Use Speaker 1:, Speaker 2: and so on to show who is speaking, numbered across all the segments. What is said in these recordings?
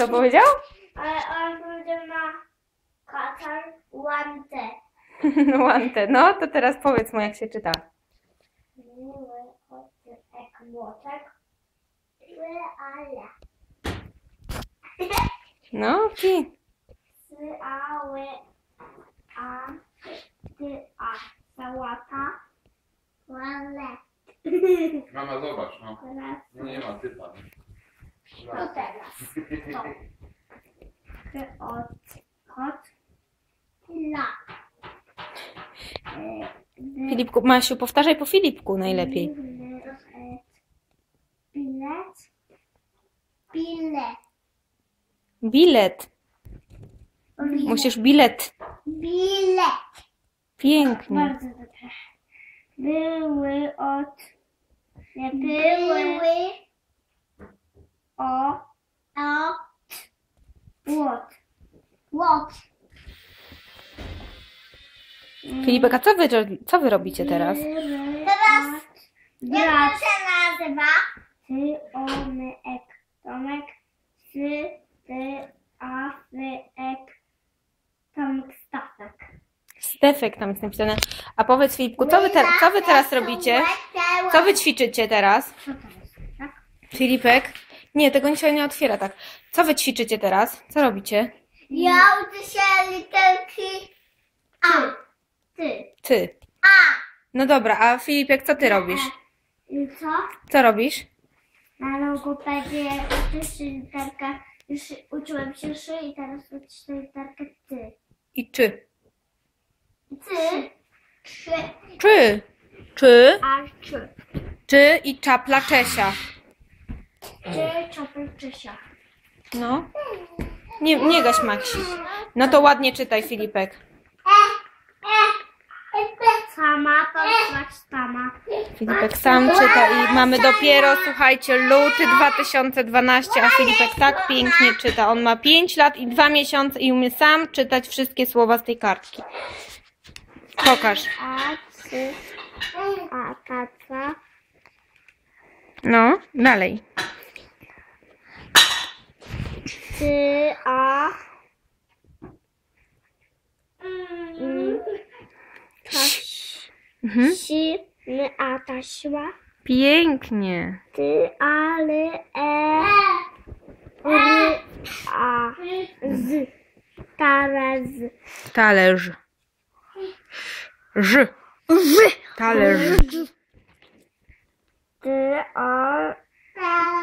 Speaker 1: Co powiedział?
Speaker 2: Ale on powiedział na katar łantę.
Speaker 1: Łantę. No, to teraz powiedz mu, jak się czyta.
Speaker 2: Miły oczy jak młotek.
Speaker 1: No.
Speaker 2: Sy, a, ty, a. Sałata. Łale.
Speaker 3: Mama, zobacz, no.
Speaker 2: Teraz
Speaker 3: No nie ma typa.
Speaker 2: To teraz. To. Od kot. La. E,
Speaker 1: Filipku, Masiu, powtarzaj po Filipku najlepiej.
Speaker 2: Bilet. Bilet. Bilet.
Speaker 1: Bilet. Musisz bilet.
Speaker 2: Bilet.
Speaker 1: Pięknie.
Speaker 2: Bardzo dobrze. Były od. Nie były. O. O. Łot. Łot.
Speaker 1: Filipek, a co wy, co wy robicie teraz?
Speaker 2: Teraz. Jak to się nazywa? Ty, ony, ek. Tomek. Sy, ty, a, fy, ek. Tomek, Stafek.
Speaker 1: Stefek tam jest napisane. A powiedz Filipku, co wy, te, co wy teraz robicie? Co wy ćwiczycie teraz?
Speaker 2: Tak?
Speaker 1: Filipek? Nie, tego się nie otwiera tak. Co wy ćwiczycie teraz? Co robicie?
Speaker 2: Ja uczę się literki A. Ty. A.
Speaker 1: No dobra, a Filipek, co ty robisz?
Speaker 2: I co?
Speaker 1: Co robisz?
Speaker 2: Na logopedię uczę się literkę. Już uczyłem się szy i teraz uczę się literkę ty.
Speaker 1: I czy?
Speaker 2: Ty. Trzy.
Speaker 1: Czy? Czy?
Speaker 2: A czy.
Speaker 1: Czy i czapla Czesia?
Speaker 2: Ty, czopel, czysia.
Speaker 1: No. Nie, nie gaś Maksi. No to ładnie czytaj Filipek.
Speaker 2: Sama to znać sama.
Speaker 1: Filipek sam czyta i mamy dopiero, słuchajcie, luty 2012, a Filipek tak pięknie czyta. On ma 5 lat i 2 miesiące i umie sam czytać wszystkie słowa z tej kartki. Pokaż.
Speaker 2: A.
Speaker 1: No, dalej.
Speaker 2: Ty, a. Mm.
Speaker 1: Mhm.
Speaker 2: Si, my, a, taśma.
Speaker 1: Pięknie.
Speaker 2: Ty, ale, e, ry, a, z, talerz,
Speaker 1: Talerz. Ż. Talerz.
Speaker 2: ty, a,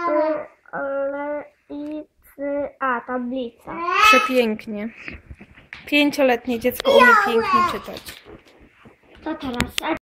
Speaker 2: ty, ale, i, ty, a, tablica.
Speaker 1: Przepięknie. Pięcioletnie dziecko umie pięknie czytać.
Speaker 2: To teraz,